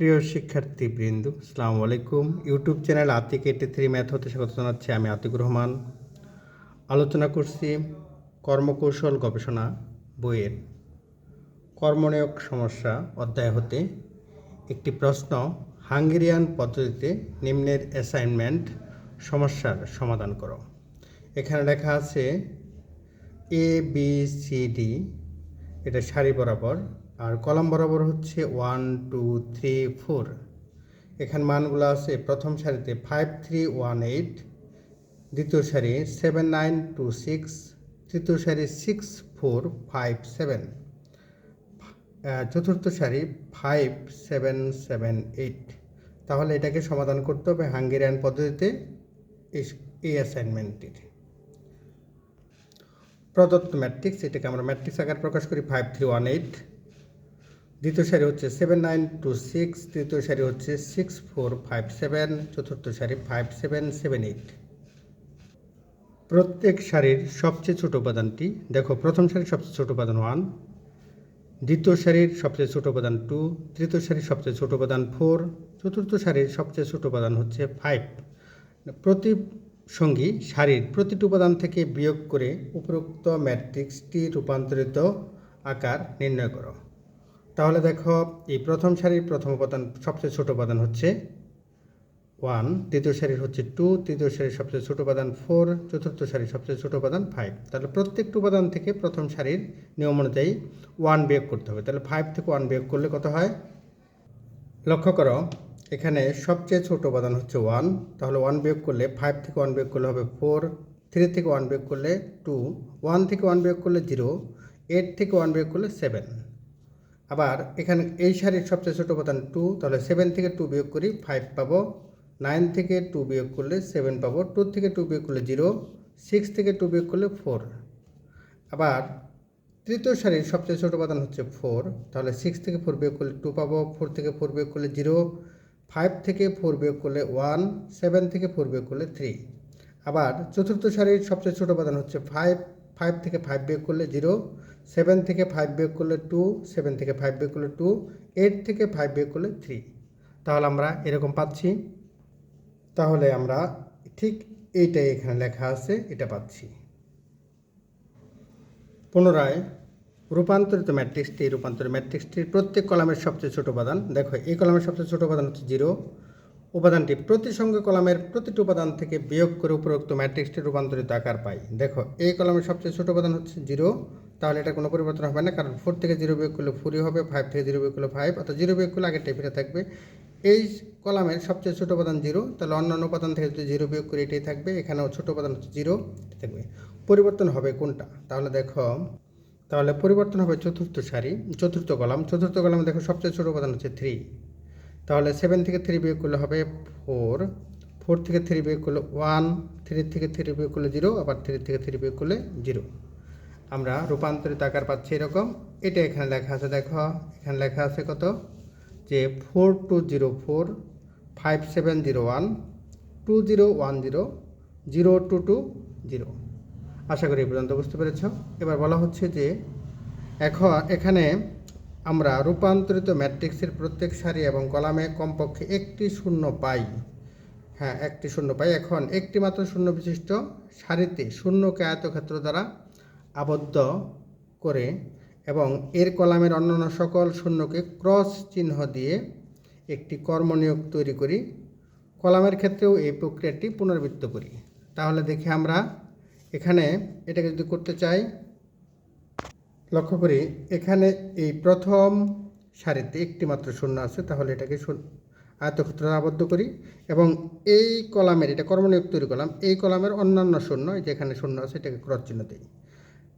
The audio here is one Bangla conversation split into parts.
প্রিয় শিক্ষার্থীবৃন্দ, আসসালামু আলাইকুম। YouTube channel Atik eighty three math হতে স্বাগত জানাচ্ছি আমি আতিক রহমান। আলোচনা করছি কর্মকৌশল গবেষণা বইয়ের। কর্মনিয়োগ সমস্যা অধ্যায় হতে একটি প্রশ্ন, হাঙ্গেরিয়ান পদ্ধতিতে নিম্নের অ্যাসাইনমেন্ট সমস্যার সমাধান করো। এখানে লেখা আছে এ বি সি ডি এটা সারি বরাবর আর কলাম বরাবর হচ্ছে ওয়ান, টু, থ্রি, ফোর। এখানে মানগুলো আছে প্রথম সারিতে ফাইভ, থ্রি, ওয়ান, এইট। দ্বিতীয় সারি সেভেন, নাইন, টু, সিক্স। তৃতীয় সারি সিক্স, ফোর, ফাইভ, সেভেন। চতুর্থ সারি ফাইভ, সেভেন সেভেন, এইট। তাহলে এটাকে সমাধান করতে হবে হাঙ্গেরিয়ান পদ্ধতিতে এই- অ্যাসাইনমেন্টটির প্রদত্ত ম্যাট্রিক্স এটাকে আমরা ম্যাট্রিক্স আকার প্রকাশ করি, ফাইভ, থ্রি, ওয়ান, এইট। দ্বিতীয় সারি হচ্ছে সেভেন নাইন টু সিক্স তৃতীয় সারি হচ্ছে সিক্স ফোর ফাইভ সেভেন চতুর্থ সারি ফাইভ সেভেন সেভেন এইট প্রত্যেক সারির সবচেয়ে ছোট উপাদানটি, দেখো প্রথম সারির সবচেয়ে ছোট উপাদান ওয়ান দ্বিতীয় সারির সবচেয়ে ছোট উপাদান টু তৃতীয় সারির সবচেয়ে ছোট উপাদান ফোর চতুর্থ সারির সবচেয়ে ছোট উপাদান হচ্ছে ফাইভ প্রতি সঙ্গী সারির প্রতিটি উপাদান থেকে বিয়োগ করে উপরোক্ত ম্যাট্রিক্সটি রূপান্তরিত আকার নির্ণয় করো। তাহলে দেখো, এই প্রথম সারির প্রথম উপাদান, সবচেয়ে ছোট উপাদান হচ্ছে ওয়ান দ্বিতীয় সারির হচ্ছে টু তৃতীয় সারির সবচেয়ে ছোট উপাদান ফোর চতুর্থ সারির সবচেয়ে ছোট উপাদান ফাইভ তাহলে প্রত্যেকটি উপাদান থেকে প্রথম সারির নিয়ম অনুযায়ী ওয়ান বিয়োগ করতে হবে। তাহলে ফাইভ থেকে ওয়ান বিয়োগ করলে কত হয়? লক্ষ্য করো, এখানে সবচেয়ে ছোট উপাদান হচ্ছে ওয়ান তাহলে ওয়ান বিয়োগ করলে ফাইভ থেকে ওয়ান বিয়োগ করলে হবে ফোর থ্রি থেকে ওয়ান বিয়োগ করলে টু ওয়ান থেকে ওয়ান বিয়োগ করলে জিরো এইট থেকে ওয়ান বিয়োগ করলে সেভেন আবার এখানে এই সারির সবচেয়ে ছোট উপাদান টু তাহলে সেভেন থেকে টু বিয়োগ করি ফাইভ পাবো। নাইন থেকে টু বিয়োগ করলে সেভেন পাবো। টু থেকে টু বিয়োগ করলে জিরো সিক্স থেকে টু বিয়োগ করলে ফোর আবার তৃতীয় সারির সবচেয়ে ছোট উপাদান হচ্ছে ফোর তাহলে সিক্স থেকে ফোর বিয়োগ করলে টু পাবো। ফোর থেকে ফোর বিয়োগ করলে জিরো ফাইভ থেকে ফোর বিয়োগ করলে ওয়ান সেভেন থেকে ফোর বিয়োগ করলে থ্রি আবার চতুর্থ সারির সবচেয়ে ছোট উপাদান হচ্ছে ফাইভ ফাইভ থেকে ফাইভ বিয়োগ করলে জিরো সেভেন থেকে ফাইভ বিয়োগ করলে টু সেভেন থেকে ফাইভ বিয়োগ করলে টু এইট থেকে ফাইভ বিয়োগ করলে থ্রি তাহলে আমরা এরকম পাচ্ছি। তাহলে আমরা ঠিক এইটাই এখানে লেখা আছে, এটা পাচ্ছি। পুনরায় রূপান্তরিত ম্যাট্রিক্সটি রূপান্তরিত ম্যাট্রিক্সটির প্রত্যেক কলামের সবচেয়ে ছোট উপাদান। দেখো, এই কলামের সবচেয়ে ছোট উপাদান হচ্ছে জিরো উপাদানটি প্রতি সঙ্গে কলামের প্রতিটি উপাদান থেকে বিয়োগ করে উপরোক্ত ম্যাট্রিক্সটি রূপান্তরিত আকার পাই দেখো, এই কলামের সবচেয়ে ছোট উপাদান হচ্ছে জিরো তাহলে এটা কোনো পরিবর্তন হবে না, কারণ ফোর থেকে জিরো বিয়োগ করলে ফোরই হবে ফাইভ থেকে জিরো বিয়োগ করলে ফাইভ অর্থাৎ জিরো বিয়োগ করলে আগেরটাই ফিরে থাকবে। এই কলামের সবচেয়ে ছোটো উপাদান জিরো তাহলে অন্যান্য উপাদান থেকে যদি জিরো বিয়োগ করে এটাই থাকবে, এখানেও ছোটো উপাদান হচ্ছে জিরো থাকবে। পরিবর্তন হবে কোনটা? তাহলে দেখো, তাহলে পরিবর্তন হবে চতুর্থ সারি, চতুর্থ কলাম, চতুর্থ কলামে দেখো সবচেয়ে ছোট উপাদান হচ্ছে থ্রি তাহলে সেভেন থেকে থ্রি বিয়োগ করলে হবে ফোর ফোর থেকে থ্রি বিয়োগ করলে ওয়ান থ্রি থেকে থ্রি বিয়োগ করলে জিরো আবার থ্রি থেকে থ্রি বিয়োগ করলে জিরো আমরা রূপান্তরিত আকার পাচ্ছি এরকম। এটা এখানে লেখা আছে, দেখো, এখানে লেখা আছে কত? যে four two zero four five seven zero one two zero one zero zero two two zero আশা করি পর্যন্ত বুঝতে পেরেছ। এবার বলা হচ্ছে যে এখন এখানে আমরা রূপান্তরিত ম্যাট্রিক্সের প্রত্যেক সারি এবং কলামে কমপক্ষে একটি শূন্য পাই। হ্যাঁ একটি শূন্য পাই। এখন একটি মাত্র শূন্য বিশিষ্ট সারিতে শূন্যকে আয়তক্ষেত্র দ্বারা আবদ্ধ করে এবং এর কলামের অন্যান্য সকল শূন্যকে ক্রস চিহ্ন দিয়ে একটি কর্মনিয়োগ তৈরি করি। কলামের ক্ষেত্রেও এই প্রক্রিয়াটি পুনরাবৃত্ত করি। তাহলে দেখি আমরা এখানে এটাকে যদি করতে চাই, লক্ষ্য করি এখানে এই প্রথম সারিতে একটি মাত্র শূন্য আছে, তাহলে এটাকে আয়তক্ষেত্র আবদ্ধ করি এবং এই কলামের, এটা কর্মনিয়োগ তৈরি করলাম, এই কলামের অন্যান্য শূন্য, এই যে এখানে শূন্য আছে, এটাকে ক্রস চিহ্ন দিই।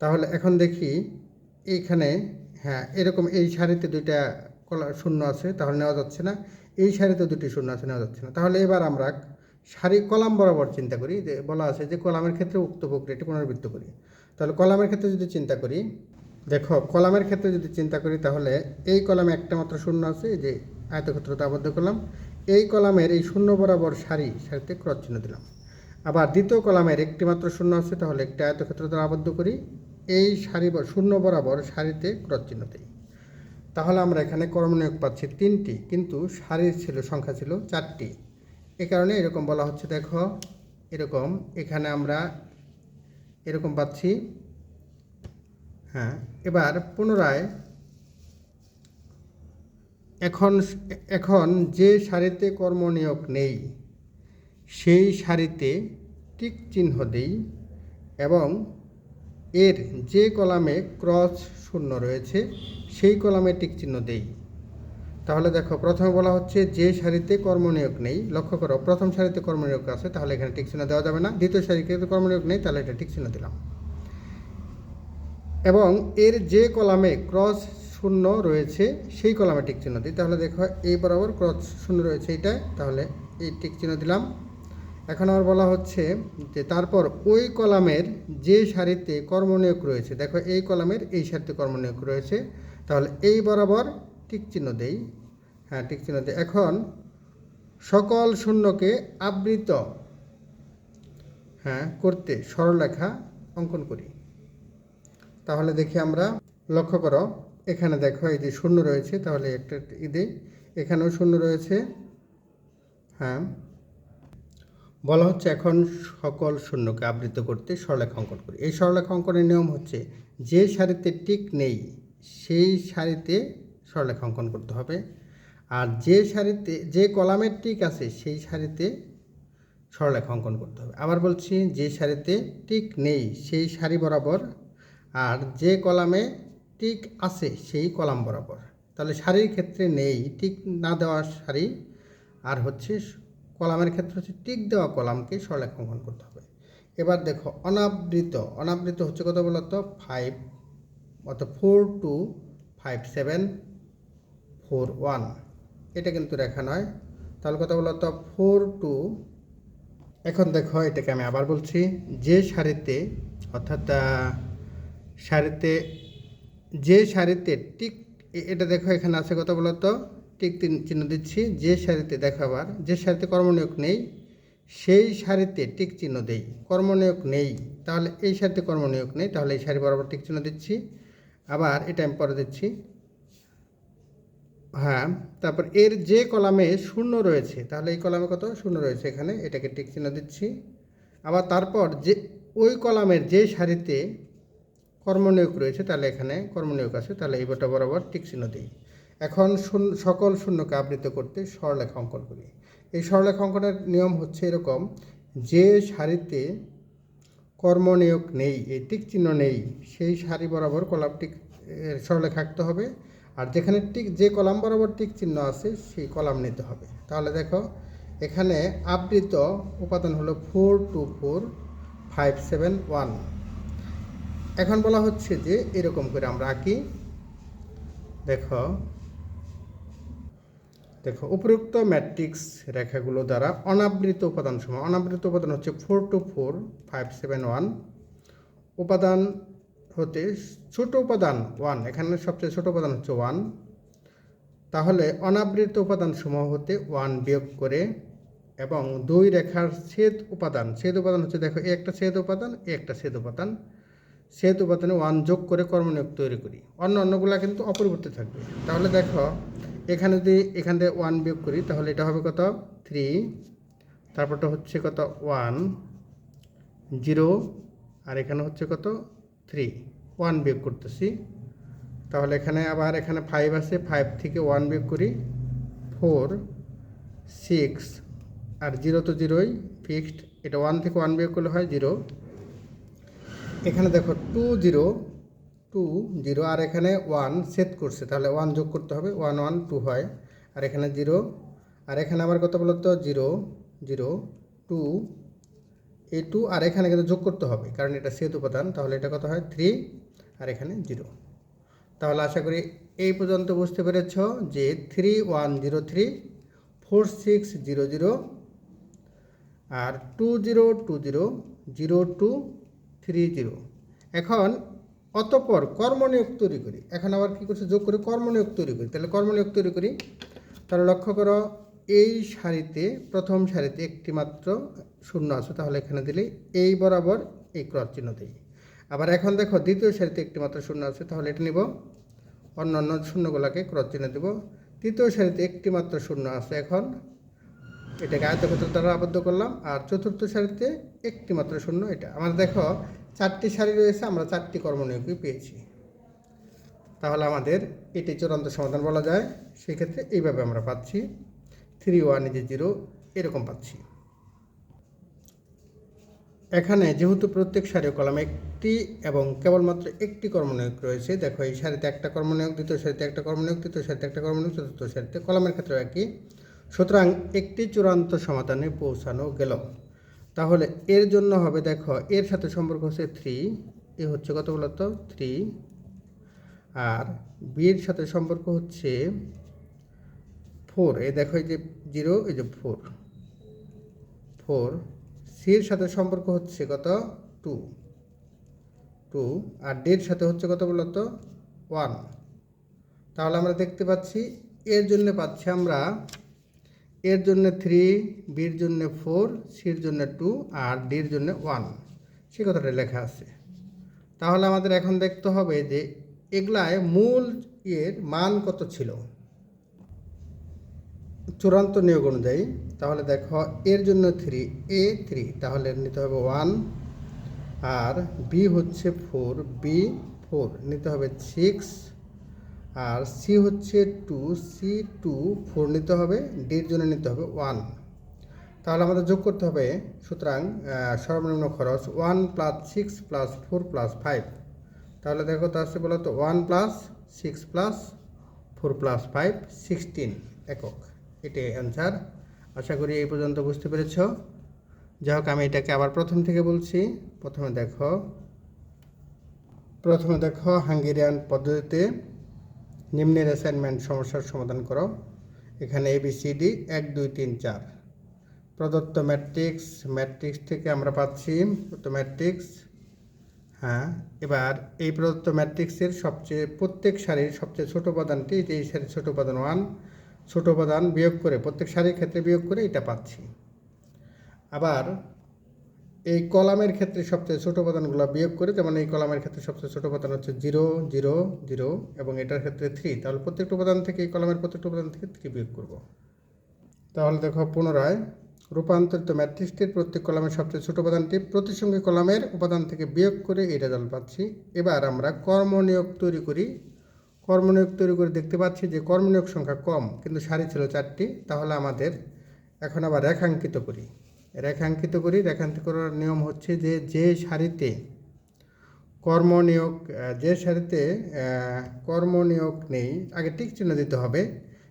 তাহলে এখন দেখি এইখানে হ্যাঁ এরকম এই সারিতে দুইটা কলা শূন্য আছে, তাহলে নেওয়া যাচ্ছে না। এই সারিতে দুটি শূন্য আছে, নেওয়া যাচ্ছে না। তাহলে এবার আমরা সারি কলাম বরাবর চিন্তা করি, যে বলা আছে যে কলামের ক্ষেত্রে উক্ত প্রক্রিয়াটি পুনরাবৃত্ত করি। তাহলে কলামের ক্ষেত্রে যদি চিন্তা করি, দেখো, কলামের ক্ষেত্রে যদি চিন্তা করি, তাহলে এই কলামে একটা মাত্র শূন্য আছে যে আয়তক্ষেত্রতে আবদ্ধ করলাম। এই কলামের এই শূন্য বরাবর সারি, সারিতে ক্রস চিহ্ন দিলাম। আবার দ্বিতীয় কলামের একটি মাত্র শূন্য আছে, তাহলে একটি আয়তক্ষেত্র দ্বারা আবদ্ধ করি। এই সারি শূন্য বরাবর সারিতে ক্রস চিহ্ন দিই। তাহলে আমরা এখানে কর্মনিয়োগ পাচ্ছি তিনটি, কিন্তু সারির ছিল, সংখ্যা ছিল চারটি। এ কারণে এরকম বলা হচ্ছে, দেখো, এরকম, এখানে আমরা এরকম পাচ্ছি হ্যাঁ এবার পুনরায় এখন এখন যে সারিতে কর্মনিয়োগ নেই, সেই সারিতে টিক চিহ্ন দেই এবং এর যে কলামে ক্রস শূন্য রয়েছে, সেই কলামে টিক চিহ্ন দেই। তাহলে দেখো, প্রথমে বলা হচ্ছে যে সারিতে কর্মনিয়োগ নেই। লক্ষ্য করো, প্রথম সারিতে কর্মনিয়োগ আছে, তাহলে এখানে টিক চিহ্ন দেওয়া যাবে না। দ্বিতীয় সারিতে কর্মনিয়োগ নেই, তাহলে এটা টিক চিহ্ন দিলাম। এবং এর যে কলামে ক্রস শূন্য রয়েছে, সেই কলামে টিক চিহ্ন দিই। তাহলে দেখো, এই বরাবর ক্রস শূন্য রয়েছে এইটায়, তাহলে এই টিক চিহ্ন দিলাম। এখন আমার বলা হচ্ছে যে তারপর ওই কলামের যে সারিতে কর্মনিয়োগ রয়েছে, দেখো এই কলামের এই সারিতে কর্মনিয়োগ রয়েছে, তাহলে এই বরাবর টিক চিহ্ন দেই। হ্যাঁ টিক চিহ্ন দিই। এখন সকল শূন্যকে আবৃত হ্যাঁ করতে সরলরেখা অঙ্কন করি। তাহলে দেখি আমরা লক্ষ্য করো, এখানে দেখো এই যে শূন্য রয়েছে, তাহলে একটা ঈদে এখানেও শূন্য রয়েছে হ্যাঁ বলা হচ্ছে এখন সকল শূন্যকে আবৃত করতে সরলেখা অঙ্কন করি। এই সরলেখা অঙ্কনের নিয়ম হচ্ছে যে সারিতে টিক নেই, সেই সারিতে সরলেখা অঙ্কন করতে হবে। আর যে সারিতে, যে কলামের টিক আছে, সেই সারিতে সরলেখা অঙ্কন করতে হবে। আবার বলছি, যে সারিতে টিক নেই, সেই সারি বরাবর, আর যে কলামে টিক আছে, সেই কলাম বরাবর। তাহলে শাড়ির ক্ষেত্রে নেই, টিক না দেওয়া শাড়ি আর হচ্ছে কলামের ক্ষেত্রে হচ্ছে টিক দেওয়া কলামকে সরলেখ অঙ্কন করতে হবে। এবার দেখো, অনাবৃত অনাবৃত হচ্ছে কত বলতো? ফাইভ অর্থাৎ four two five seven four one এটা কিন্তু রেখা নয়। তাহলে কত বলতো? ফোর টু এখন দেখো, এটাকে আমি আবার বলছি, যে সারিতে, অর্থাৎ সারিতে, যে সারিতে টিক এটা দেখো, এখানে আছে কত বলতো? টিক চিহ্ন দিচ্ছি, যে সারিতে দেখাবার, যে সারিতে কর্মনিয়োগ নেই, সেই সারিতে টিক চিহ্ন দেই। কর্মনিয়োগ নেই, তাহলে এই সারিতে কর্মনিয়োগ নেই, তাহলে এই সারি বরাবর টিক চিহ্ন দিচ্ছি। আবার এটা আমি পরে দিচ্ছি। হ্যাঁ তারপর এর যে কলামে শূন্য রয়েছে, তাহলে এই কলামে কত? শূন্য রয়েছে এখানে, এটাকে টিক চিহ্ন দিচ্ছি। আবার তারপর যে, ওই কলামের যে সারিতে কর্মনিয়োগ রয়েছে, তাহলে এখানে কর্মনিয়োগ আছে, তাহলে এই বটা বরাবর টিক চিহ্ন দিই। এখন শূন্য, সকল শূন্যকে আবৃত করতে সরলেখা অঙ্কন করি। এই সরলেখা অঙ্কনের নিয়ম হচ্ছে এরকম, যে সারিতে কর্মনিয়োগ নেই এই টিক চিহ্ন নেই, সেই সারি বরাবর কলাম টিক এর সরলেখা আঁকতে হবে। আর যেখানে টিক, যে কলাম বরাবর টিক চিহ্ন আছে, সেই কলাম নিতে হবে। তাহলে দেখো, এখানে আবৃত উপাদান হলো four two four five seven one. এখন বলা হচ্ছে যে এরকম করে আমরা আঁকি। দেখো দেখো, উপরোক্ত ম্যাট্রিক্স রেখাগুলো দ্বারা অনাবৃত উপাদান সময় অনাবৃত উপাদান হচ্ছে four two four five seven one উপাদান হতে ছোট উপাদান ওয়ান এখানে সবচেয়ে ছোট উপাদান হচ্ছে ওয়ান তাহলে অনাবৃত উপাদান সমূহ হতে ওয়ান বিয়োগ করে এবং দুই রেখার ছেদ উপাদান ছেদ উপাদান হচ্ছে দেখো একটা ছেদ উপাদান একটা ছেদ উপাদান। ছেদ উপাদানে ওয়ান যোগ করে কর্মনিয়োগ তৈরি করি। অন্য অন্যগুলা কিন্তু অপরিবর্তিত থাকবে। তাহলে দেখো এখানে যদি এখান থেকে ওয়ান বিয়োগ করি, তাহলে এটা হবে কত? থ্রি তারপরটা হচ্ছে কত? ওয়ান জিরো আর এখানে হচ্ছে কত? থ্রি ওয়ান বিয়োগ করতেছি। তাহলে এখানে আবার এখানে ফাইভ আছে ফাইভ থেকে ওয়ান বিয়োগ করি। ফোর সিক্স আর জিরো তো জিরোই ফিক্সড এটা ওয়ান থেকে ওয়ান বিয়োগ করলে হয় জিরো এখানে দেখো টু জিরো টু জিরো, আর এখানে ওয়ান সেট করছে, তাহলে ওয়ান যোগ করতে হবে, ওয়ান ওয়ান টু হয়, আর এখানে জিরো, আর এখানে আবার কত বলতো, জিরো জিরো, টু এই টু, আর এখানে কিন্তু যোগ করতে হবে, কারণ এটা সেত উপাদান, তাহলে এটা কত হয়, থ্রি, আর এখানে জিরো। তাহলে আশা করি এই পর্যন্ত বুঝতে পেরেছ যে three one zero three, four six zero zero, আর two zero two zero zero two three zero. এখন অতপর কর্মনিয়োগ তৈরি করি। এখন আবার কী করছে? যোগ করে কর্মনিয়োগ তৈরি করি। তাহলে কর্মনিয়োগ তৈরি করি। তাহলে লক্ষ্য করো, এই সারিতে, প্রথম সারিতে একটি মাত্র শূন্য আছে। তাহলে এখানে দিলে এই বরাবর এই ক্রস চিহ্ন দিই। আবার এখন দেখো, দ্বিতীয় সারিতে একটি মাত্র শূন্য আছে। তাহলে এটা নিব। অন্য অন্য শূন্যগুলোকে ক্রস চিহ্ন দেব। তৃতীয় সারিতে একটি মাত্র শূন্য আছে এখন। এটাকে আয়তক্ষেত্র দ্বারা আবদ্ধ করলাম। আর চতুর্থ সারিতে একটি মাত্র শূন্য এটা। আমার দেখো, চারটি সারি রয়েছে, আমরা চারটি কর্মনিয়োগই পেয়েছি। তাহলে আমাদের এটি চূড়ান্ত সমাধান বলা যায়। সেক্ষেত্রে এইভাবে আমরা পাচ্ছি। থ্রি ওয়ান ইজে জিরো, এরকম পাচ্ছি। এখানে যেহেতু প্রত্যেক সারি কলামে একটি এবং কেবলমাত্র একটি কর্মনিয়োগ রয়েছে, দেখো এই সারিতে একটা কর্মনিয়োগ, দ্বিতীয় সারিতে একটা কর্মনিয়োগ, তৃতীয় সারিতে একটা কর্মনিয়োগ, চতুর্থ সারিতে কলামের ক্ষেত্রে একই। সুতরাং একটি চূড়ান্ত সমাধানে পৌঁছানো গেল। তাহলে এর জন্য হবে, দেখো, এর সাথে সম্পর্ক হচ্ছে থ্রি এ হচ্ছে কত বলতো থ্রি আর বির সাথে সম্পর্ক হচ্ছে ফোর এ দেখো এই যে জিরো এই যে ফোর ফোর সির সাথে সম্পর্ক হচ্ছে কত? টু টু আর ডের সাথে হচ্ছে কত বলতো ওয়ান তাহলে আমরা দেখতে পাচ্ছি, এর জন্য পাচ্ছি আমরা এর জন্য থ্রি বির জন্য ফোর সির জন্য টু আর ডির জন্য ওয়ান সে কথাটা লেখা আছে। তাহলে আমাদের এখন দেখতে হবে যে এগুলায় মূল এর মান কত ছিল? চূড়ান্ত নিয়োগ অনুযায়ী। তাহলে দেখো, এর জন্য থ্রি এ থ্রি তাহলে নিতে হবে ওয়ান আর বি হচ্ছে ফোর বি ফোর নিতে হবে সিক্স আর সি হচ্ছে টু সি টু ফোর নিতে হবে ডির জন্য নিতে হবে ওয়ান তাহলে আমাদের যোগ করতে হবে, সুতরাং সর্বনিম্ন খরচ one plus six plus four plus five তাহলে দেখো তো আসছে বলো তো one plus six plus four plus five sixteen একক। এটাই অ্যান্সার আশা করি এই পর্যন্ত বুঝতে পেরেছ। যাই হোক, আমি এটাকে আবার প্রথম থেকে বলছি। প্রথমে দেখো প্রথমে দেখো হাঙ্গেরিয়ান পদ্ধতিতে নিম্নের অ্যাসাইনমেন্ট সমস্যার সমাধান করো। এখানে এবিসিডি এক, দুই, তিন, চার। প্রদত্ত ম্যাট্রিক্স ম্যাট্রিক্স থেকে আমরা পাচ্ছি প্রদত্ত ম্যাট্রিক্স হ্যাঁ এবার এই প্রদত্ত ম্যাট্রিক্সের সবচেয়ে প্রত্যেক সারির সবচেয়ে ছোট উপাদানটি এই সারির ছোট উপাদান ওয়ান ছোট উপাদান বিয়োগ করে প্রত্যেক সারির ক্ষেত্রে বিয়োগ করে এটা পাচ্ছি। আবার এই কলামের ক্ষেত্রে সবচেয়ে ছোট উপাদানগুলো বিয়োগ করে, যেমন এই কলামের ক্ষেত্রে সবচেয়ে ছোট উপাদান হচ্ছে জিরো জিরো জিরো এবং এটার ক্ষেত্রে থ্রি তাহলে প্রত্যেকটা উপাদান থেকে এই কলামের প্রত্যেকটা উপাদান থেকে থ্রি বিয়োগ করব। তাহলে দেখো পুনরায়, রূপান্তরিত ম্যাট্রিক্সটির প্রত্যেক কলামের সবচেয়ে ছোট উপাদানটি প্রতিসঙ্গী কলামের উপাদান থেকে বিয়োগ করে এই রেজাল্ট পাচ্ছি। এবার আমরা কর্মনিয়োগ তৈরি করি। কর্মনিয়োগ তৈরি করে দেখতে পাচ্ছি যে কর্মনিয়োগ সংখ্যা কম, কিন্তু সারি ছিল চারটি। তাহলে আমাদের এখন আবার রেখাঙ্কিত করি। রেখাঙ্কিত করি। রেখাঙ্কিত করার নিয়ম হচ্ছে যে যে সারিতে কর্ম নিয়োগ, যে সারিতে কর্ম নিয়োগ নেই, আগে টিক চিহ্ন দিতে হবে।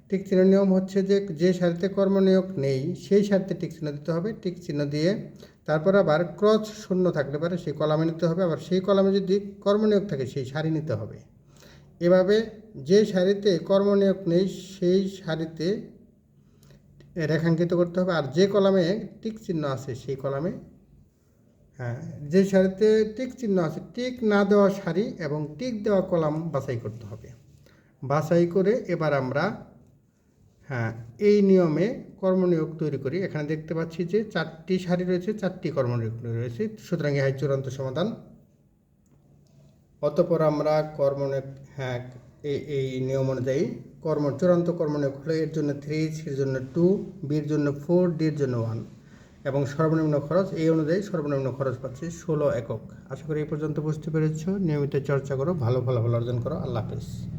টিক চিহ্নের নিয়ম হচ্ছে যে যে সারিতে কর্ম নিয়োগ নেই, সেই সারিতে টিক চিহ্ন দিতে হবে। টিক চিহ্ন দিয়ে তারপর আবার ক্রস শূন্য থাকলে পারে, সেই কলামে নিতে হবে। আবার সেই কলামে যদি কর্ম নিয়োগ থাকে, সেই সারি নিতে হবে। এভাবে যে সারিতে কর্ম নিয়োগ নেই, সেই সারিতে রেখাঙ্কিত করতে হবে। আর যে কলামে টিক চিহ্ন আছে, সেই কলামে হ্যাঁ যে শাড়িতে টিক চিহ্ন আছে, টিক না দেওয়া শাড়ি এবং টিক দেওয়া কলাম বাছাই করতে হবে। বাছাই করে এবার আমরা হ্যাঁ এই নিয়মে কর্মনিয়োগ তৈরি করি। এখানে দেখতে পাচ্ছি যে চারটি শাড়ি রয়েছে, চারটি কর্মনিয়োগ রয়েছে। সুতরাং এই চূড়ান্ত সমাধান। অতপর আমরা কর্মনিয়োগ হ্যাঁ এই নিয়ম অনুযায়ী কর্ম, চূড়ান্ত কর্ম কর্মনিয়োগ হলো এর জন্য থ্রি সির জন্য টু বির জন্য ফোর ডির জন্য ওয়ান এবং সর্বনিম্ন খরচ এই অনুযায়ী সর্বনিম্ন খরচ পাচ্ছি ষোলো একক। আশা করি এই পর্যন্ত বুঝতে পেরেছ। নিয়মিত চর্চা করো, ভালো ফলাফল অর্জন করো। আল্লাহ হাফিজ।